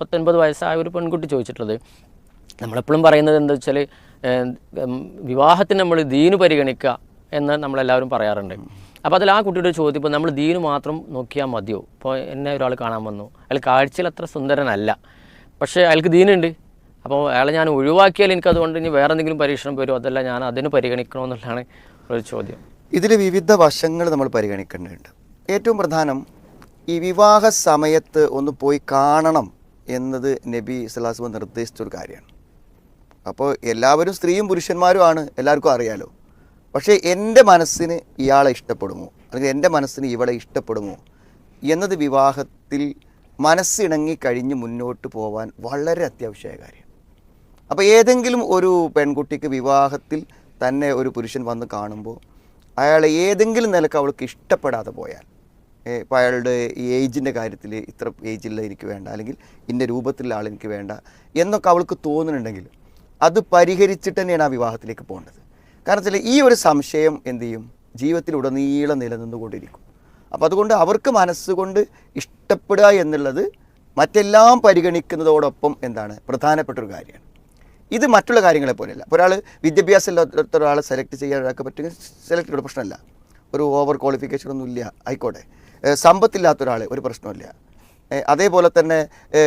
പത്തൊൻപത് വയസ്സായ ഒരു പെൺകുട്ടി ചോദിച്ചിട്ടുള്ളത്. നമ്മളെപ്പോഴും പറയുന്നത് എന്താ വെച്ചാൽ വിവാഹത്തിന് നമ്മൾ ദീന് പരിഗണിക്കുക എന്ന് നമ്മളെല്ലാവരും പറയാറുണ്ട്. അപ്പോൾ അതിൽ ആ കുട്ടിയുടെ ചോദ്യം ഇപ്പോൾ നമ്മൾ ദീന് മാത്രം നോക്കിയാൽ മതിയോ? ഇപ്പോൾ എന്നെ ഒരാൾ കാണാൻ വന്നു. അയാൾ കാഴ്ചയിൽ അത്ര സുന്ദരനല്ല. പക്ഷേ അയാൾക്ക് ദീനുണ്ട്. അപ്പോൾ അയാളെ ഞാൻ ഒഴിവാക്കിയാൽ എനിക്കതുകൊണ്ട് ഇനി വേറെ എന്തെങ്കിലും പരീക്ഷണം വരുമോ അതല്ല ഞാൻ അതിന് പരിഗണിക്കണമെന്നുള്ളതാണ് ഒരു ചോദ്യം. ഇതിൽ വിവിധ വശങ്ങൾ നമ്മൾ പരിഗണിക്കേണ്ടതുണ്ട്. ഏറ്റവും പ്രധാനം ഈ വിവാഹ സമയത്ത് ഒന്ന് പോയി കാണണം. എന്നത് നബി സ്വലാസ്മ നിർദ്ദേശിച്ചൊരു കാര്യമാണ്. അപ്പോൾ എല്ലാവരും സ്ത്രീയും പുരുഷന്മാരുമാണ് എല്ലാവർക്കും അറിയാലോ. പക്ഷേ എന്റെ മനസ്സിന് ഇയാളെ ഇഷ്ടപ്പെടുമോ? അല്ലെങ്കിൽ എന്റെ മനസ്സിന് ഇവളെ ഇഷ്ടപ്പെടുമോ? എന്നത് വിവാഹത്തിൽ മനസ്സിണങ്ങി കഴിഞ്ഞ് മുന്നോട്ട് പോകാൻ വളരെ അത്യാവശ്യമായ കാര്യം. അപ്പോൾ ഏതെങ്കിലും ഒരു പെൺകുട്ടിക്ക് വിവാഹത്തിൽ തന്നെ ഒരു പുരുഷൻ വന്ന് കാണുമ്പോൾ അയാളെ ഏതെങ്കിലും നിലയ്ക്ക് അവൾക്ക് ഇഷ്ടപ്പെടാതെ പോയാൽ ഇപ്പോൾ അയാളുടെ ഈ ഏജിന്റെ കാര്യത്തിൽ ഇത്ര ഏജിലുള്ള എനിക്ക് വേണ്ട അല്ലെങ്കിൽ ഇന്ന രൂപത്തിലുള്ള ആൾ എനിക്ക് വേണ്ട എന്നൊക്കെ അവൾക്ക് തോന്നുന്നുണ്ടെങ്കിൽ അത് പരിഹരിച്ചിട്ട് തന്നെയാണ് ആ വിവാഹത്തിലേക്ക് പോകേണ്ടത്. കാരണം വെച്ചാൽ ഈ ഒരു സംശയം എന്ത് ചെയ്യും? ജീവിതത്തിലുടനീളം നിലനിന്നുകൊണ്ടിരിക്കും. അപ്പോൾ അതുകൊണ്ട് അവർക്ക് മനസ്സുകൊണ്ട് ഇഷ്ടപ്പെടുക എന്നുള്ളത് മറ്റെല്ലാം പരിഗണിക്കുന്നതോടൊപ്പം എന്താണ്? പ്രധാനപ്പെട്ട ഒരു കാര്യമാണ്. ഇത് മറ്റുള്ള കാര്യങ്ങളെ പോലെയല്ല. ഇപ്പോൾ ഒരാൾ വിദ്യാഭ്യാസം ഇല്ലാത്ത ഒരാളെ സെലക്ട് ചെയ്യാൻ ഒരാൾക്ക് പറ്റുമെങ്കിൽ സെലക്ട് ചെയ്യേണ്ട പ്രശ്നമല്ല. ഒരു ഓവർ ക്വാളിഫിക്കേഷൻ ഒന്നും ഇല്ല ആയിക്കോട്ടെ. സമ്പത്തില്ലാത്ത ഒരാൾ ഒരു പ്രശ്നമില്ല അതേപോലെ തന്നെ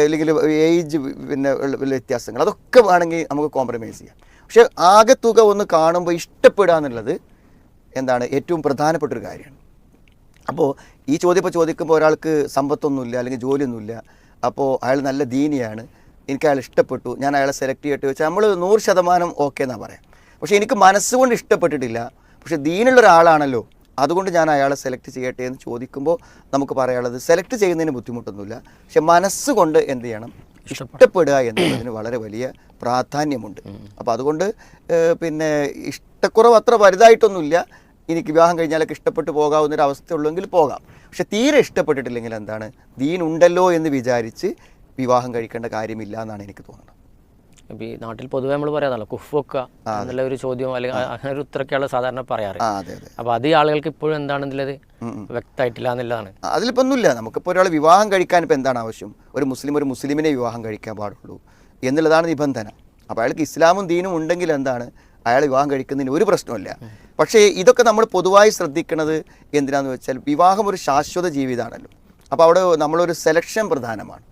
അല്ലെങ്കിൽ ഏജ് പിന്നെ വ്യത്യാസങ്ങൾ അതൊക്കെ വേണമെങ്കിൽ നമുക്ക് കോംപ്രമൈസ് ചെയ്യാം. പക്ഷേ ആകെ തുക ഒന്ന് കാണുമ്പോൾ ഇഷ്ടപ്പെടുക എന്നുള്ളത് എന്താണ് ഏറ്റവും പ്രധാനപ്പെട്ട ഒരു കാര്യമാണ്. അപ്പോൾ ഈ ചോദ്യം ഇപ്പോൾ ചോദിക്കുമ്പോൾ ഒരാൾക്ക് സമ്പത്തൊന്നുമില്ല അല്ലെങ്കിൽ ജോലിയൊന്നുമില്ല അപ്പോൾ അയാൾ നല്ല ദീനിയാണ് എനിക്ക് അയാൾ ഇഷ്ടപ്പെട്ടു ഞാൻ അയാളെ സെലക്ട് ചെയ്യട്ടെ വെച്ചാൽ നമ്മൾ നൂറ് ശതമാനം ഓക്കെ എന്നാണ് പറയാം. പക്ഷേ എനിക്ക് മനസ്സുകൊണ്ട് ഇഷ്ടപ്പെട്ടിട്ടില്ല പക്ഷേ ദീനുള്ള ഒരാളാണല്ലോ അതുകൊണ്ട് ഞാൻ അയാളെ സെലക്ട് ചെയ്യട്ടെ എന്ന് ചോദിക്കുമ്പോൾ നമുക്ക് പറയാനുള്ളത് സെലക്ട് ചെയ്യുന്നതിന് ബുദ്ധിമുട്ടൊന്നുമില്ല. പക്ഷെ മനസ്സുകൊണ്ട് എന്ത് ചെയ്യണം? ഇഷ്ടപ്പെടുക എന്നുള്ളതിന് വളരെ വലിയ പ്രാധാന്യമുണ്ട്. അപ്പോൾ അതുകൊണ്ട് പിന്നെ ഇഷ്ടക്കുറവ് അത്ര വലുതായിട്ടൊന്നുമില്ല. എനിക്ക് വിവാഹം കഴിഞ്ഞാലൊക്കെ ഇഷ്ടപ്പെട്ട് പോകാവുന്നൊരു അവസ്ഥയുള്ളെങ്കിൽ പോകാം. പക്ഷെ തീരെ ഇഷ്ടപ്പെട്ടിട്ടില്ലെങ്കിൽ എന്താണ്? ദീനുണ്ടല്ലോ എന്ന് വിചാരിച്ച് വിവാഹം കഴിക്കേണ്ട കാര്യമില്ല എന്നാണ് എനിക്ക് തോന്നുന്നത്. ഈ നാട്ടിൽ പൊതുവെ നമ്മൾ പറയാതല്ലോ കുഫ് വെക്കുക എന്നുള്ള ഒരു ചോദ്യം അല്ലെങ്കിൽ അങ്ങനെ ഒരു ഉത്തരക്കെയാണ് സാധാരണ പറയാറ്. അപ്പൊ അതെ ആളുകൾക്ക് ഇപ്പോഴും എന്താണെന്നുള്ളത് വ്യക്തമായിട്ടില്ല എന്നുള്ളതാണ്. അതിലിപ്പോ ഒന്നുമില്ല നമുക്കിപ്പോൾ ഒരാൾ വിവാഹം കഴിക്കാൻ ഇപ്പൊ എന്താണ് ആവശ്യം? ഒരു മുസ്ലിം ഒരു മുസ്ലിമിനെ വിവാഹം കഴിക്കാൻ പാടുള്ളൂ എന്നുള്ളതാണ് നിബന്ധന. അപ്പോൾ അയാൾക്ക് ഇസ്ലാമും ദീനും ഉണ്ടെങ്കിൽ എന്താണ്? അയാൾ വിവാഹം കഴിക്കുന്നതിന് ഒരു പ്രശ്നമില്ല പക്ഷേ ഇതൊക്കെ നമ്മൾ പൊതുവായി ശ്രദ്ധിക്കുന്നത് എന്തിനാന്ന് വെച്ചാൽ വിവാഹം ഒരു ശാശ്വത ജീവിതമാണല്ലോ. അപ്പോൾ അവിടെ നമ്മളൊരു സെലക്ഷൻ പ്രധാനമാണ്.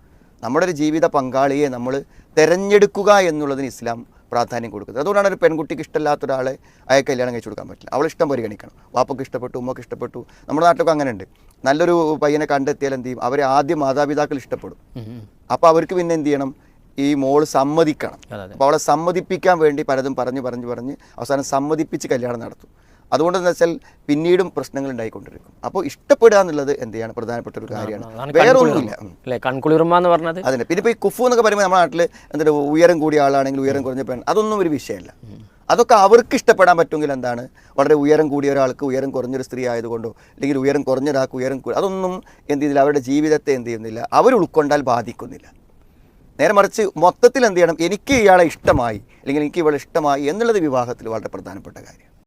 നമ്മുടെ ഒരു ജീവിത പങ്കാളിയെ നമ്മൾ തിരഞ്ഞെടുക്കുക എന്നുള്ളതിന് ഇസ്ലാം പ്രാധാന്യം കൊടുക്കുന്നത്. അതുകൊണ്ടാണ് ഒരു പെൺകുട്ടിക്ക് ഇഷ്ടമില്ലാത്ത ഒരാളെ അയാൾ കല്യാണം കഴിച്ചു കൊടുക്കാൻ പറ്റില്ല. അവൾ ഇഷ്ടം പരിഗണിക്കണം. വാപ്പക്ക് ഇഷ്ടപ്പെട്ടു ഉമ്മക്ക് ഇഷ്ടപ്പെട്ടു. നമ്മുടെ നാട്ടിലൊക്കെ അങ്ങനെ ഉണ്ട് നല്ലൊരു പയ്യനെ കണ്ടെത്തിയാൽ എന്ത് ചെയ്യും? അവരെ ആദ്യം മാതാപിതാക്കൾ ഇഷ്ടപ്പെടും. അപ്പോൾ അവർക്ക് പിന്നെ എന്ത് ചെയ്യണം? ഈ മോൾ സമ്മതിക്കണം. അപ്പോൾ അവളെ സമ്മതിപ്പിക്കാൻ വേണ്ടി പലതും പറഞ്ഞു പറഞ്ഞു പറഞ്ഞ് അവസാനം സമ്മതിപ്പിച്ച് കല്യാണം നടത്തും. അതുകൊണ്ട് എന്ന് വെച്ചാൽ പിന്നീടും പ്രശ്നങ്ങൾ ഉണ്ടായിക്കൊണ്ടിരിക്കും. അപ്പോൾ ഇഷ്ടപ്പെടുക എന്നുള്ളത് എന്തെയാണ്? പ്രധാനപ്പെട്ട ഒരു കാര്യമാണ്. വേറെ. ഒന്നുമില്ല. കൺകുളിർമ എന്ന് പറഞ്ഞത്? അതിന് പിന്നെ ഇപ്പോൾ ഈ കുഫു എന്നൊക്കെ പറയുമ്പോൾ നമ്മുടെ നാട്ടിൽ എന്താ ഉയരം കൂടിയ ആളാണെങ്കിൽ ഉയരം കുറഞ്ഞ പെൺ അതൊന്നും ഒരു വിഷയമല്ല. അതൊക്കെ അവർക്ക് ഇഷ്ടപ്പെടാൻ പറ്റുമെങ്കിൽ എന്താണ്? വളരെ ഉയരം കൂടിയ ഒരാൾക്ക് ഉയരം കുറഞ്ഞൊരു സ്ത്രീ ആയതുകൊണ്ടോ അല്ലെങ്കിൽ ഉയരം കുറഞ്ഞ ഒരാൾക്ക് ഉയരം അതൊന്നും എന്ത് ചെയ്യുന്നില്ല അവരുടെ ജീവിതത്തെ എന്ത് ചെയ്യുന്നില്ല. അവർ ഉൾക്കൊണ്ടാൽ ബാധിക്കുന്നില്ല. നേരെ മറിച്ച് മൊത്തത്തിൽ എന്ത് ചെയ്യണം? എനിക്ക് ഇയാളെ ഇഷ്ടമായി അല്ലെങ്കിൽ എനിക്ക് ഇവളെ ഇഷ്ടമായി എന്നുള്ളത് വിവാഹത്തിൽ വളരെ പ്രധാനപ്പെട്ട കാര്യം.